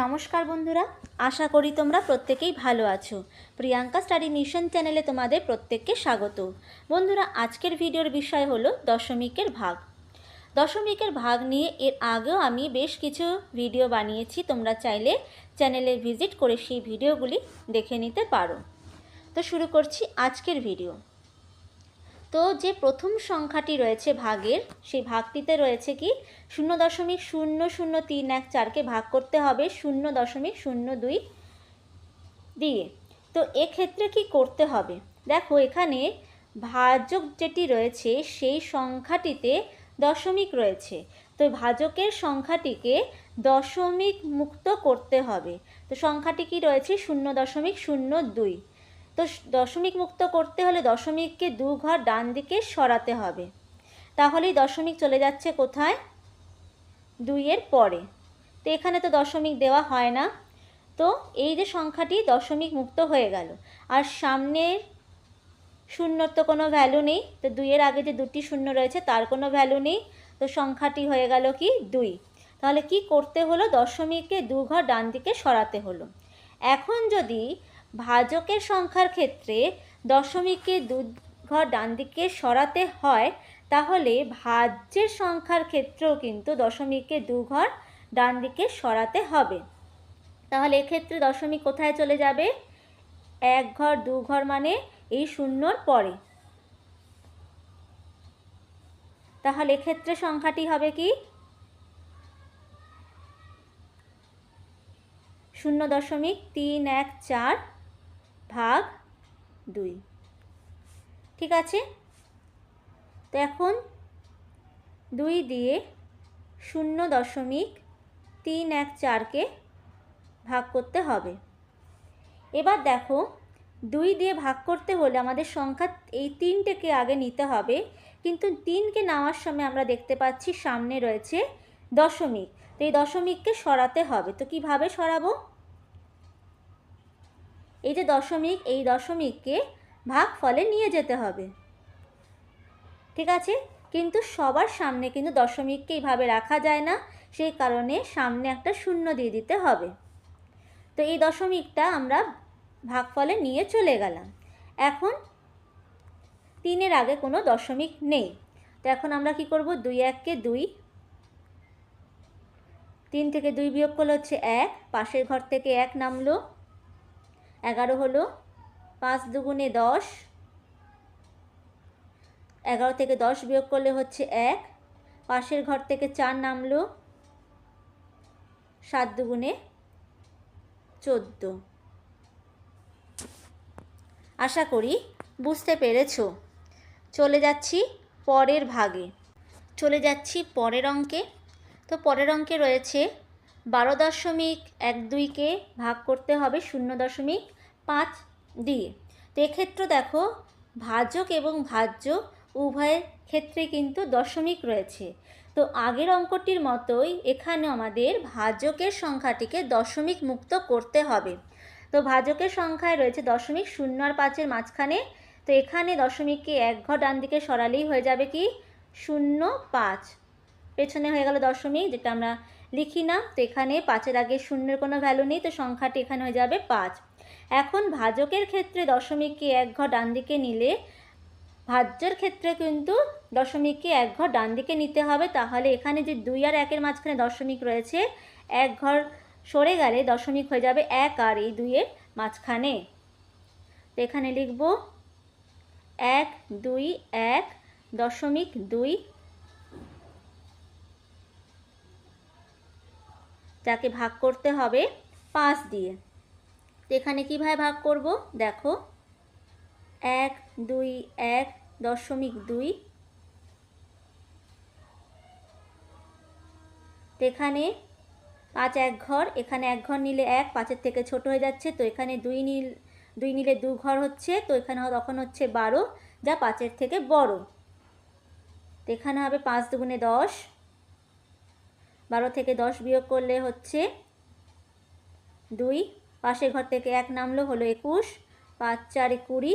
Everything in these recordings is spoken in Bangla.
নমস্কার বন্ধুরা, আশা করি তোমরা প্রত্যেকেই ভালো আছো। প্রিয়াঙ্কা স্টাডি মিশন চ্যানেলে তোমাদের প্রত্যেককে স্বাগত। বন্ধুরা, আজকের ভিডিওর বিষয় হলো দশমিকের ভাগ। দশমিকের ভাগ নিয়ে এর আগেও আমি বেশ কিছু ভিডিও বানিয়েছি, তোমরা চাইলে চ্যানেলে ভিজিট করে সেই ভিডিওগুলি দেখে নিতে পারো। তো শুরু করছি আজকের ভিডিও। তো যে প্রথম সংখ্যাটি রয়েছে ভাগের, সেই ভাগটিতে রয়েছে কি? শূন্য দশমিক শূন্য শূন্য তিন এক চারকে ভাগ করতে হবে শূন্য দশমিক শূন্য দুই দিয়ে। তো এক্ষেত্রে কি করতে হবে? দেখো এখানে ভাজক যেটি রয়েছে, সেই সংখ্যাটিতে দশমিক রয়েছে। তো ভাজকের সংখ্যাটিকে দশমিক মুক্ত করতে হবে। তো সংখ্যাটি কি রয়েছে? শূন্য দশমিক শূন্য দুই। তো দশমিক মুক্ত করতে হলে দশমিককে দু ঘর ডান দিকে সরাতে হবে। তাহলেই দশমিক চলে যাচ্ছে কোথায়? দুইয়ের পরে। তো এখানে তো দশমিক দেওয়া হয় না। তো এই যে সংখ্যাটি দশমিক মুক্ত হয়ে গেল। আর সামনের শূন্যর তো কোনো ভ্যালু নেই। তো দুইয়ের আগে যে দুটি শূন্য রয়েছে, তার কোনো ভ্যালু নেই। তো সংখ্যাটি হয়ে গেল কি? দুই। তাহলে কি করতে হলো? দশমিককে দু ঘর ডান দিকে সরাতে হলো। এখন যদি ভাজকের সংখ্যার ক্ষেত্রে দশমিককে দু ঘর ডান দিকে সরাতে হয়, তাহলে ভাজ্যের সংখ্যার ক্ষেত্রেও কিন্তু দশমিককে দু ঘর ডান দিকে সরাতে হবে। তাহলে এক্ষেত্রে দশমিক কোথায় চলে যাবে? এক ঘর, দু ঘর মানে এই শূন্যর পরে। তাহলে এক্ষেত্রে সংখ্যাটি হবে কি? শূন্য দশমিক তিন এক চার ভাগ দুই। ঠিক আছে? তো এখন দুই দিয়ে শূন্য দশমিক তিন এক চারকে ভাগ করতে হবে। এবার দেখো, দুই দিয়ে ভাগ করতে হলে আমাদের সংখ্যা এই তিনটেকে আগে নিতে হবে, কিন্তু তিনকে নেওয়ার সময় আমরা দেখতে পাচ্ছি সামনে রয়েছে দশমিক। তো এই দশমিককে সরাতে হবে। তো কীভাবে সরাবো? এই যে দশমিক, এই দশমিককে ভাগ ফলে নিয়ে যেতে হবে। ঠিক আছে? কিন্তু সবার সামনে কিন্তু দশমিককে এইভাবে রাখা যায় না, সেই কারণে সামনে একটা শূন্য দিয়ে দিতে হবে। তো এই দশমিকটা আমরা ভাগফলে নিয়ে চলে গেলাম। এখন তিনের আগে কোনো দশমিক নেই। তো এখন আমরা কি করব? দুই এককে দুই, তিন থেকে দুই বিয়োগ করলে হচ্ছে এক, পাশের ঘর থেকে এক নামলো। এগারো হলো পাঁচ দুগুণে দশ। এগারো থেকে দশ বিয়োগ করলে হচ্ছে এক। পাশের ঘর থেকে চার নামলো সাত দুগুণে চোদ্দ। আশা করি বুঝতে পেরেছ। চলে যাচ্ছি পরের ভাগে। চলে যাচ্ছি পরের অঙ্কে। তো পরের অঙ্কে রয়েছে বারো দশমিক এক দুইকে ভাগ করতে হবে শূন্য দশমিক পাঁচ দিয়ে। তো এক্ষেত্রে দেখো, ভাজক এবং ভাজ্য উভয়ের ক্ষেত্রে কিন্তু দশমিক রয়েছে। তো আগের অঙ্কটির মতোই এখানে আমাদের ভাজকের সংখ্যাটিকে দশমিক মুক্ত করতে হবে। তো ভাজকের সংখ্যায় রয়েছে দশমিক শূন্য আর পাঁচের মাঝখানে। তো এখানে দশমিককে এক ঘর ডান দিকে সরালেই হয়ে যাবে কি? শূন্য পাঁচ। পেছনে হয়ে গেল দশমিক, যেটা আমরা লিখি না, তো এখানে পাঁচের আগে শূন্যের কোনো ভ্যালু নেই, তো সংখ্যাটি এখানে হয়ে যাবে পাঁচ। এখন ভাজকের ক্ষেত্রে দশমিককে এক ঘর ডান দিকে নিলে ভাজ্যের ক্ষেত্রে কিন্তু দশমিককে এক ঘর ডান দিকে নিতে হবে, তাহলে এখানে যে দুই আর একের মাঝখানে দশমিক রয়েছে, এক ঘর সরে গেলে দশমিক হয়ে যাবে এক আর এই দুইয়ের মাঝখানে। তো এখানে লিখব এক দুই এক দশমিক দুই যাকে ভাগ করতে হবে পাঁচ দিয়ে। তো এখানে কীভাবে ভাগ করব? দেখো, এক, দুই, এক দশমিক দুই। তো এখানে পাঁচ এক ঘর, এখানে এক ঘর নিলে এক, পাঁচের থেকে ছোট হয়ে যাচ্ছে, তো এখানে দুই নীল, দুই নিলে দু ঘর হচ্ছে, তো এখানে তখন হচ্ছে বারো, যা পাঁচের থেকে বড়। তো এখানে হবে পাঁচ দুগুণে দশ। বারো থেকে দশ বিয়োগ করলে হচ্ছে দুই। পাশের ঘর থেকে এক নামলো, হলো একুশ। পাঁচ, চারে কুড়ি।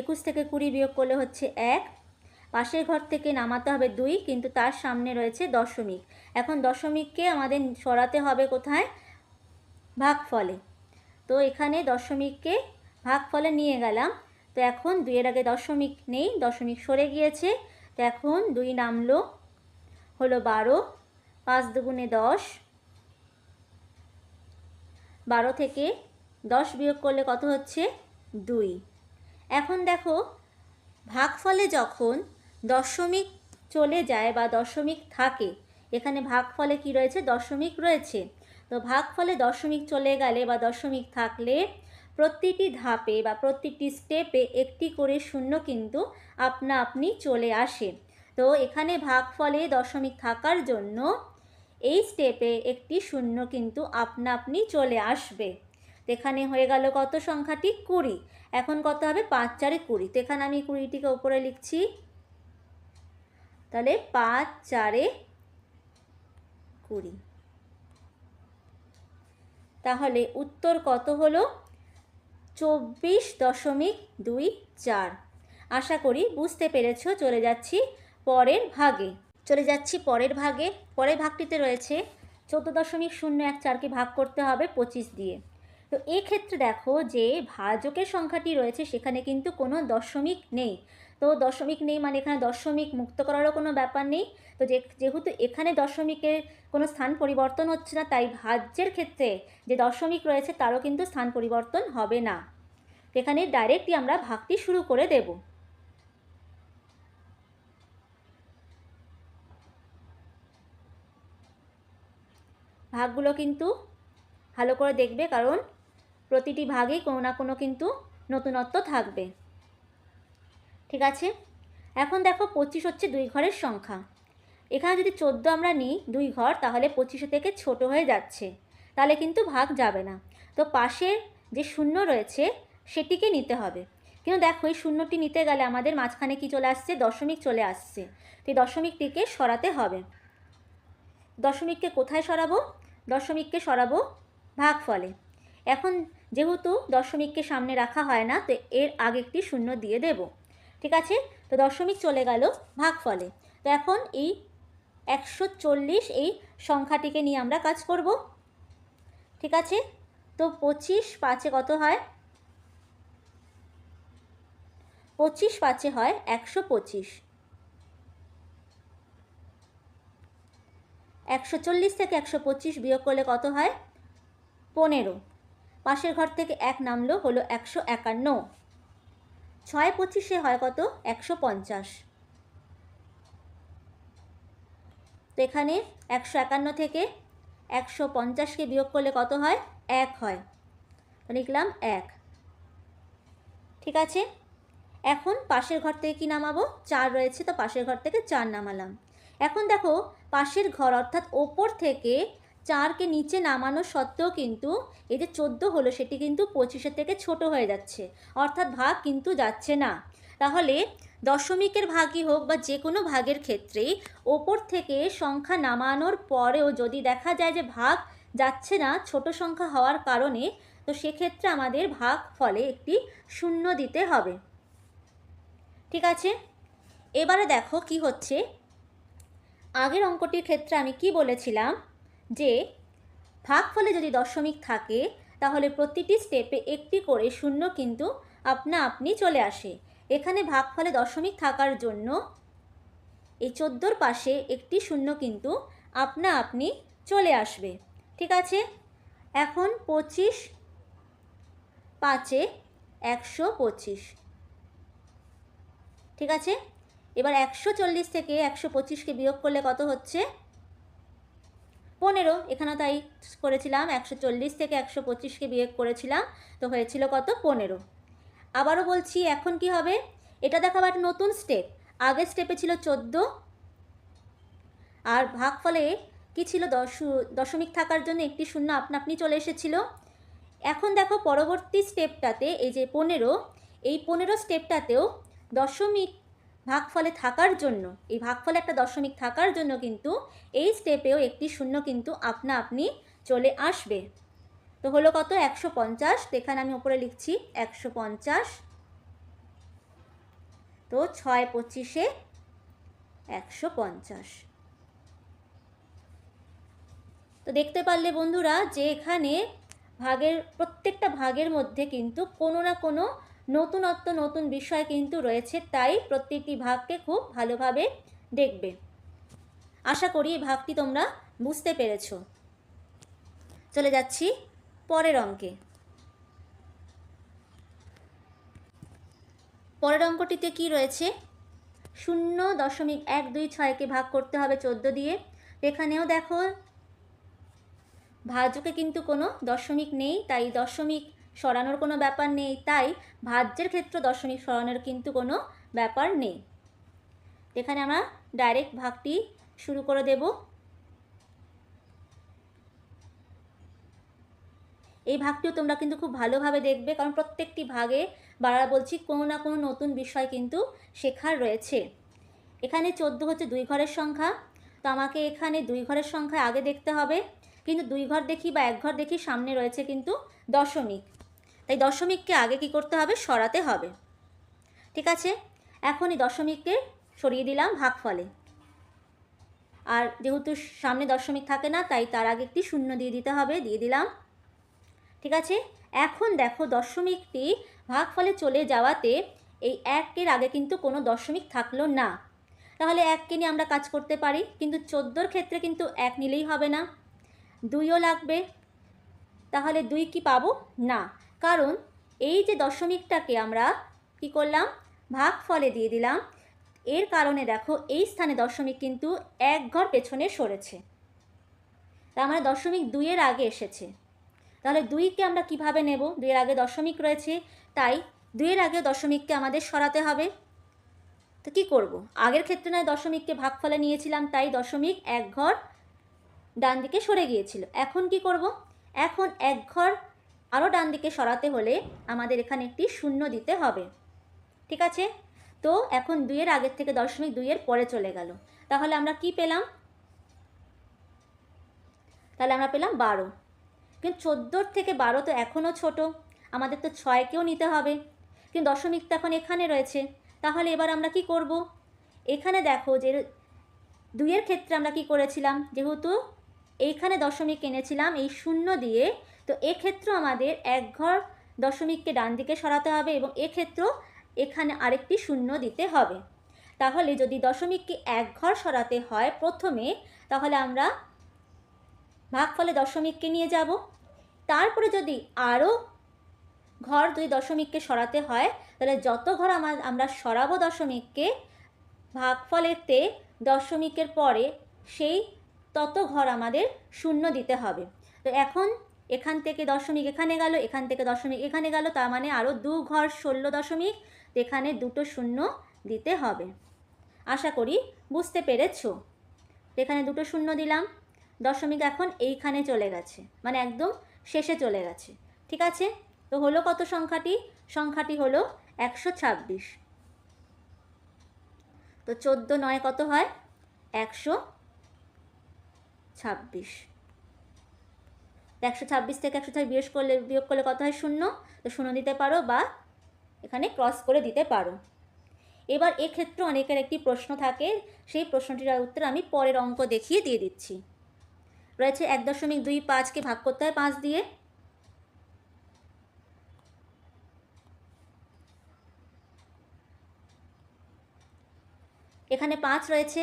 একুশ থেকে কুড়ি বিয়োগ করলে হচ্ছে এক। পাশের ঘর থেকে নামাতে হবে দুই, কিন্তু তার সামনে রয়েছে দশমিক। এখন দশমিককে আমাদের সরাতে হবে কোথায়? ভাগফলে। তো এখানে দশমিককে ভাগফলে নিয়ে গেলাম। তো এখন দুইয়ের আগে দশমিক নেই, দশমিক সরে গিয়েছে। তো এখন দুই নামলো হলো বারো, পাঁচ দুগুণে দশ। বারো থেকে দশ বিয়োগ করলে কত হচ্ছে? দুই। এখন দেখো, ভাগফলে যখন দশমিক চলে যায় বা দশমিক থাকে, এখানে ভাগফলে কি রয়েছে? দশমিক রয়েছে। তো ভাগফলে দশমিক চলে গেলে বা দশমিক থাকলে প্রতিটি ধাপে বা প্রতিটি স্টেপে একটি করে শূন্য কিন্তু আপনা আপনি চলে আসে। তো এখানে ভাগফলে দশমিক থাকার জন্য এই স্টেপে একটি শূন্য কিন্তু আপনা আপনি চলে আসবে। এখানে হয়ে গেল কত সংখ্যাটি? কুড়ি। এখন কত হবে? পাঁচ চারে কুড়ি। তো এখানে আমি কুড়িটিকে উপরে লিখছি। তাহলে পাঁচ চারে কুড়ি। তাহলে উত্তর কত হলো? চব্বিশ দশমিক দুই চার। আশা করি বুঝতে পেরেছ, চলে যাচ্ছি। পরের ভাগে। চলে যাচ্ছি পরের ভাগে। পরের ভাগটিতে রয়েছে চোদ্দ দশমিক শূন্য এক চারকে ভাগ করতে হবে পঁচিশ দিয়ে। তো এক্ষেত্রে দেখো যে ভাজকের সংখ্যাটি রয়েছে সেখানে কিন্তু কোনো দশমিক নেই। তো দশমিক নেই মানে এখানে দশমিক মুক্ত করারও কোনো ব্যাপার নেই। তো যেহেতু এখানে দশমিকের কোনো স্থান পরিবর্তন হচ্ছে না, তাই ভাজ্যের ক্ষেত্রে যে দশমিক রয়েছে তারও কিন্তু স্থান পরিবর্তন হবে না। এখানে ডাইরেক্টই আমরা ভাগটি শুরু করে দেব। ভাগগুলো কিন্তু ভালো করে দেখবে, কারণ প্রতিটি ভাগেই কোনো না কোনো কিন্তু নতুনত্ব থাকবে। ঠিক আছে? এখন দেখো পঁচিশ হচ্ছে দুই ঘরের সংখ্যা। এখানে যদি চোদ্দ আমরা নিই দুই ঘর, তাহলে পঁচিশে থেকে ছোট হয়ে যাচ্ছে। তাহলে কিন্তু ভাগ যাবে না। তো পাশের যে শূন্য রয়েছে, সেটিকে নিতে হবে। কিন্তু দেখো এই শূন্যটি নিতে গেলে আমাদের মাঝখানে কি চলে আসছে? দশমিক চলে আসছে। তো এই দশমিকটিকে সরাতে হবে। দশমিককে কোথায় সরাবো? দশমিককে সরাবো ভাগ ফলে এখন যেহেতু দশমিককে সামনে রাখা হয় না, তো এর আগে একটি শূন্য দিয়ে দেব। ঠিক আছে? তো দশমিক চলে গেল ভাগ ফলে তো এখন এই একশো চল্লিশ এই সংখ্যাটিকে নিয়ে আমরা কাজ করব। ঠিক আছে? তো পঁচিশ পাঁচে কত হয়? পঁচিশ পাঁচে হয় একশো পঁচিশ। একশো চল্লিশ থেকে একশো পঁচিশ বিয়োগ করলে কত হয়? পনেরো। পাশের ঘর থেকে এক নামলো, হলো একশো একান্ন। ছয় পঁচিশে হয় কত? একশো পঞ্চাশ। তো এখানে একশো একান্ন থেকে একশো পঞ্চাশকে বিয়োগ করলে কত হয়? এক হয়। লিখলাম এক। ঠিক আছে? এখন পাশের ঘর থেকে কি নামাবো? চার রয়েছে, তো পাশের ঘর থেকে চার নামালাম। এখন দেখো পাশের ঘর, অর্থাৎ ওপর থেকে চারকে নিচে নামানো সত্ত্বেও কিন্তু এই যে চোদ্দ হলো, সেটি কিন্তু পঁচিশের থেকে ছোট হয়ে যাচ্ছে। অর্থাৎ ভাগ কিন্তু যাচ্ছে না। তাহলে দশমিকের ভাগই হোক বা যে কোনো ভাগের ক্ষেত্রেই ওপর থেকে সংখ্যা নামানোর পরেও যদি দেখা যায় যে ভাগ যাচ্ছে না, ছোট সংখ্যা হওয়ার কারণে, তো সেক্ষেত্রে আমাদের ভাগ ফলে একটি শূন্য দিতে হবে। ঠিক আছে? এবারে দেখো কি হচ্ছে। আগের অঙ্কটির ক্ষেত্রে আমি কি বলেছিলাম? যে ভাগফলে যদি দশমিক থাকে, তাহলে প্রতিটি স্টেপে একটি করে শূন্য কিন্তু আপনা আপনি চলে আসে। এখানে ভাগফলে দশমিক থাকার জন্য এই চোদ্দোর পাশে একটি শূন্য কিন্তু আপনা আপনি চলে আসবে। ঠিক আছে? এখন পঁচিশ পাঁচে একশো পঁচিশ। ঠিক আছে? এবার একশো চল্লিশ থেকে একশো পঁচিশকে বিয়োগ করলে কত হচ্ছে? পনেরো। এখানে তাই করেছিলাম, একশো চল্লিশ থেকে একশো পঁচিশকে বিয়োগ করেছিলাম, তো হয়েছিল কত? পনেরো। আবারও বলছি, এখন কি হবে? এটা দেখাবো একটা নতুন স্টেপ আগের স্টেপে ছিল চোদ্দ। আর ভাগফলে কি ছিল? দশ, দশমিক থাকার জন্য একটি শূন্য আপনা আপনি চলে এসেছিল। এখন দেখো পরবর্তী স্টেপটাতে এই যে পনেরো, এই পনেরো স্টেপটাতেও দশমিক ভাগফলে থাকার জন্য, এই ভাগফলে একটা দশমিক থাকার জন্য কিন্তু এই স্টেপেও একটি শূন্য কিন্তু আপনা আপনি চলে আসবে। তো হলো কত? একশো পঞ্চাশ। এখানে আমি ওপরে লিখছি একশো পঞ্চাশ। তো ছয় পঁচিশে একশো পঞ্চাশ। তো দেখতে পারলে বন্ধুরা যে এখানে ভাগের, প্রত্যেকটা ভাগের মধ্যে কিন্তু কোনো না কোনো নতুনত্ব, নতুন বিষয় কিন্তু রয়েছে, তাই প্রত্যেকটি ভাগকে খুব ভালোভাবে দেখবে। আশা করি এই ভাগটি তোমরা বুঝতে পেরেছ। চলে যাচ্ছি পরের অঙ্কে। পরের অঙ্কটিতে কি রয়েছে? শূন্য দশমিক এক দুই ছয়কে ভাগ করতে হবে চোদ্দ দিয়ে। এখানেও দেখো ভাজ্যকে কিন্তু কোনো দশমিক নেই, তাই দশমিক সরানোর কোনো ব্যাপার নেই। তাই ভাজ্যের ক্ষেত্রে দশমিক সরানোর কিন্তু কোনো ব্যাপার নেই। এখানে আমরা ডাইরেক্ট ভাগটি শুরু করে দেব। এই ভাগটিও তোমরা কিন্তু খুব ভালোভাবে দেখবে, কারণ প্রত্যেকটি ভাগে বারবার বলছি কোনো না কোনো নতুন বিষয় কিন্তু শেখার রয়েছে। এখানে চোদ্দ হচ্ছে দুই ঘরের সংখ্যা। তো আমাকে এখানে দুই ঘরের সংখ্যা আগে দেখতে হবে। কিন্তু দুই ঘর দেখি বা এক ঘর দেখি সামনে রয়েছে কিন্তু দশমিক। তাই দশমিককে আগে কি করতে হবে? সরাতে হবে। ঠিক আছে? এখন এই দশমিককে সরিয়ে দিলাম ভাগফলে। আর যেহেতু সামনে দশমিক থাকে না, তাই তার আগে একটি শূন্য দিয়ে দিতে হবে, দিয়ে দিলাম। ঠিক আছে? এখন দেখো দশমিকটি ভাগফলে চলে যাওয়াতে এই একের আগে কিন্তু কোনো দশমিক থাকল না। তাহলে এককে নিয়ে আমরা কাজ করতে পারি, কিন্তু চোদ্দোর ক্ষেত্রে কিন্তু এক নিলেই হবে না। দুইও লাগবে। তাহলে দুই কি পাবো? না। কারণ এই যে দশমিকটাকে আমরা কি করলাম? ভাগ ফলে দিয়ে দিলাম। এর কারণে দেখো এই স্থানে দশমিক কিন্তু এক ঘর পেছনে সরেছে। তার মানে দশমিক দুইয়ের আগে এসেছে। তাহলে দুইকে আমরা কীভাবে নেব? দুইয়ের আগে দশমিক রয়েছে, তাই দুইয়ের আগে দশমিককে আমাদের সরাতে হবে। তো কী করব? আগের ক্ষেত্রে নয় দশমিককে ভাগ ফলে নিয়েছিলাম, তাই দশমিক এক ঘর ডান দিকে সরে গিয়েছিল। এখন কি করব? এখন এক ঘর আরও ডান দিকে সরাতে হলে আমাদের এখানে একটি শূন্য দিতে হবে। ঠিক আছে? তো এখন দুইয়ের আগের থেকে দশমিক দুইয়ের পরে চলে গেল। তাহলে আমরা কি পেলাম? তাহলে আমরা পেলাম বারো। কিন্তু চোদ্দোর থেকে বারো তো এখনও ছোট। আমাদের তো ছয়কেও নিতে হবে। কিন্তু দশমিক তো এখন এখানে রয়েছে। তাহলে এবার আমরা কি করব? এখানে দেখো যে দুইয়ের ক্ষেত্রে আমরা কি করেছিলাম? যেহেতু এইখানে দশমিক এনেছিলাম, এই শূন্য দিয়ে তো এক্ষেত্রেও আমাদের এক ঘর দশমিককে ডান দিকে সরাতে হবে এবং এক্ষেত্রেও এখানে আরেকটি শূন্য দিতে হবে। তাহলে যদি দশমিককে এক ঘর সরাতে হয় প্রথমে, তাহলে আমরা ভাগফলে দশমিককে নিয়ে যাব। তারপরে যদি আরও ঘর দুই দশমিককে সরাতে হয়, তাহলে যত ঘর আমার আমরা সরাবো দশমিককে, ভাগফলেতে দশমিকের পরে সেই তত ঘর আমাদের শূন্য দিতে হবে। তো এখন এখান থেকে দশমিক এখানে গেল, এখান থেকে দশমিক এখানে গেল, তার মানে আরও দু ঘর ষোলো দশমিক এখানে দুটো শূন্য দিতে হবে। আশা করি বুঝতে পেরেছ? এখানে দুটো শূন্য দিলাম, দশমিক এখন এইখানে চলে গেছে মানে একদম শেষে চলে গেছে। ঠিক আছে? তো হলো কত সংখ্যাটি? সংখ্যাটি হলো একশো ছাব্বিশ। তো চোদ্দ নয় কত হয়? একশো ছাব্বিশ। একশো ছাব্বিশ থেকে একশো ছাব্বিশ বিয়োগ করলে বিয়োগ করলে কত হয়? শূন্য। তো শূন্য দিতে পারো বা এখানে ক্রস করে দিতে পারো। এবার এক্ষেত্রে অনেকের একটি প্রশ্ন থাকে। সেই প্রশ্নটির উত্তর আমি পরের অঙ্ক দেখিয়ে দিয়ে দিচ্ছি। রয়েছে এক দশমিক দুই পাঁচকে ভাগ করতে হয় পাঁচ দিয়ে। এখানে পাঁচ রয়েছে।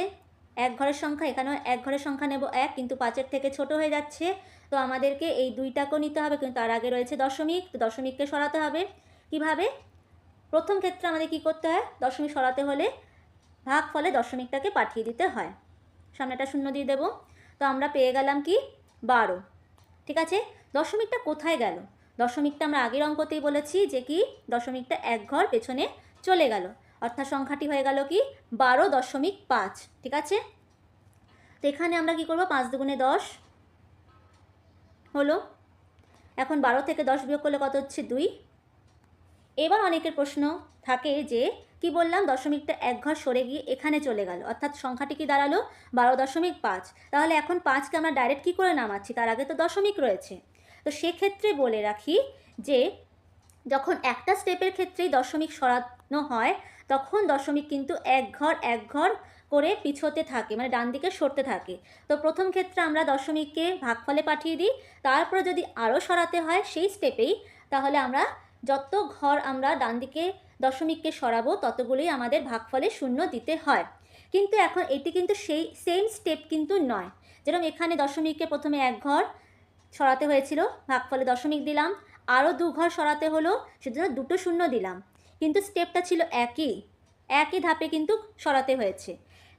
এক ঘরের সংখ্যা, এখানেও এক ঘরের সংখ্যা নেব এক, কিন্তু পাঁচের থেকে ছোট হয়ে যাচ্ছে। তো আমাদেরকে এই দুইটাকেও নিতে হবে, কিন্তু তার আগে রয়েছে দশমিক, তো দশমিককে সরাতে হবে। কীভাবে? প্রথম ক্ষেত্রে আমাদের কি করতে হয়? দশমিক সরাতে হলে ভাগ ফলে দশমিকটাকে পাঠিয়ে দিতে হয়। সামনেটা শূন্য দিয়ে দেব। তো আমরা পেয়ে গেলাম কি? বারো। ঠিক আছে? দশমিকটা কোথায় গেল? দশমিকটা আমরা আগের অঙ্কতেই বলেছি যে কি? দশমিকটা এক ঘর পেছনে চলে গেল। অর্থাৎ সংখ্যাটি হয়ে গেল কি? বারো দশমিক পাঁচ। ঠিক আছে? তো এখানে আমরা কি করব? পাঁচ দুগুণে দশ। হলো? এখন বারো থেকে দশ বিয়োগ করলে কত হচ্ছে দুই? এবার অনেকের প্রশ্ন থাকে যে, কি বললাম? দশমিকটা এক ঘর সরে গিয়ে এখানে চলে গেল। অর্থাৎ সংখ্যাটি কি দাঁড়াল? বারো দশমিক পাঁচ। তাহলে এখন পাঁচকে আমরা ডাইরেক্ট কী করে নামাচ্ছি? তার আগে তো দশমিক রয়েছে। তো সেক্ষেত্রে বলে রাখি যে, যখন একটা স্টেপের ক্ষেত্রেই দশমিক সরানো হয়, তখন দশমিক কিন্তু এক ঘর এক ঘর করে পিছোতে থাকে মানে ডান দিকে সরতে থাকে। তো প্রথম ক্ষেত্রে আমরা দশমিককে ভাগফলে পাঠিয়ে দিই, তারপরে যদি আরও সরাতে হয় সেই স্টেপেই তাহলে আমরা যত ঘর আমরা ডান দিকে দশমিককে সরাবো, ততগুলোই আমাদের ভাগফলে শূন্য দিতে হয়। কিন্তু এখন এটি কিন্তু সেই সেম স্টেপ কিন্তু নয়। যেরকম এখানে দশমিককে প্রথমে এক ঘর সরাতে হয়েছিল, ভাগফলে দশমিক দিলাম, আরও দু ঘর সরাতে হলো সেজন্য দুটো শূন্য দিলাম। কিন্তু স্টেপটা ছিল একই একই ধাপে কিন্তু সরাতে হয়েছে।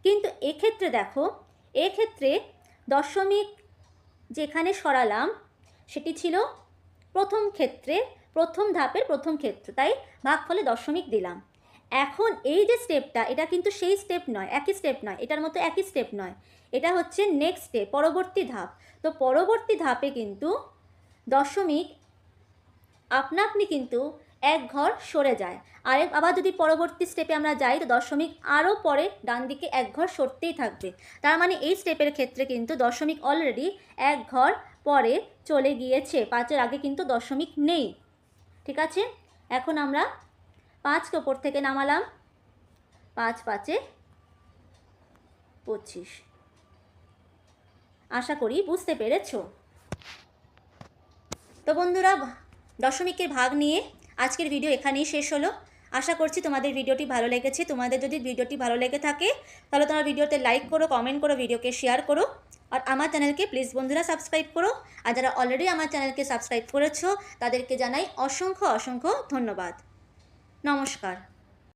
কিন্তু এক্ষেত্রে দেখো, এক্ষেত্রে দশমিক যেখানে সরালাম, সেটি ছিল প্রথম ক্ষেত্রে, প্রথম ধাপের প্রথম ক্ষেত্র, তাই ভাগফলে দশমিক দিলাম। এখন এই যে স্টেপটা এটা কিন্তু সেই স্টেপ নয়, একই স্টেপ নয়, এটার মতো একই স্টেপ নয়। এটা হচ্ছে নেক্সট স্টেপ পরবর্তী ধাপ। তো পরবর্তী ধাপে কিন্তু দশমিক, আপনা আপনি কিন্তু এক ঘর সরে যায়। আর আবার যদি পরবর্তী স্টেপে আমরা যাই, তো দশমিক আরও পরে ডান দিকে এক ঘর সরতেই থাকবে। তার মানে এই স্টেপের ক্ষেত্রে কিন্তু দশমিক অলরেডি এক ঘর পরে চলে গিয়েছে। পাঁচের আগে কিন্তু দশমিক নেই। ঠিক আছে? এখন আমরা পাঁচকে ওপর থেকে নামালাম। পাঁচ পাঁচে পঁচিশ। আশা করি বুঝতে পেরেছ। তো বন্ধুরা, দশমিকের ভাগ নিয়ে আজকের ভিডিও এখানেই শেষ হলো। আশা করছি তোমাদের ভিডিওটি ভালো লেগেছে। তোমাদের যদি ভিডিওটি ভালো লেগে থাকে, তাহলে তোমার ভিডিওতে লাইক করো কমেন্ট করো, ভিডিওকে শেয়ার করো। আর আমার চ্যানেলকে প্লিজ বন্ধুরা সাবস্ক্রাইব করো। আর যারা অলরেডি আমার চ্যানেলকে সাবস্ক্রাইব করেছ, তাদেরকে জানাই অসংখ্য অসংখ্য ধন্যবাদ। নমস্কার।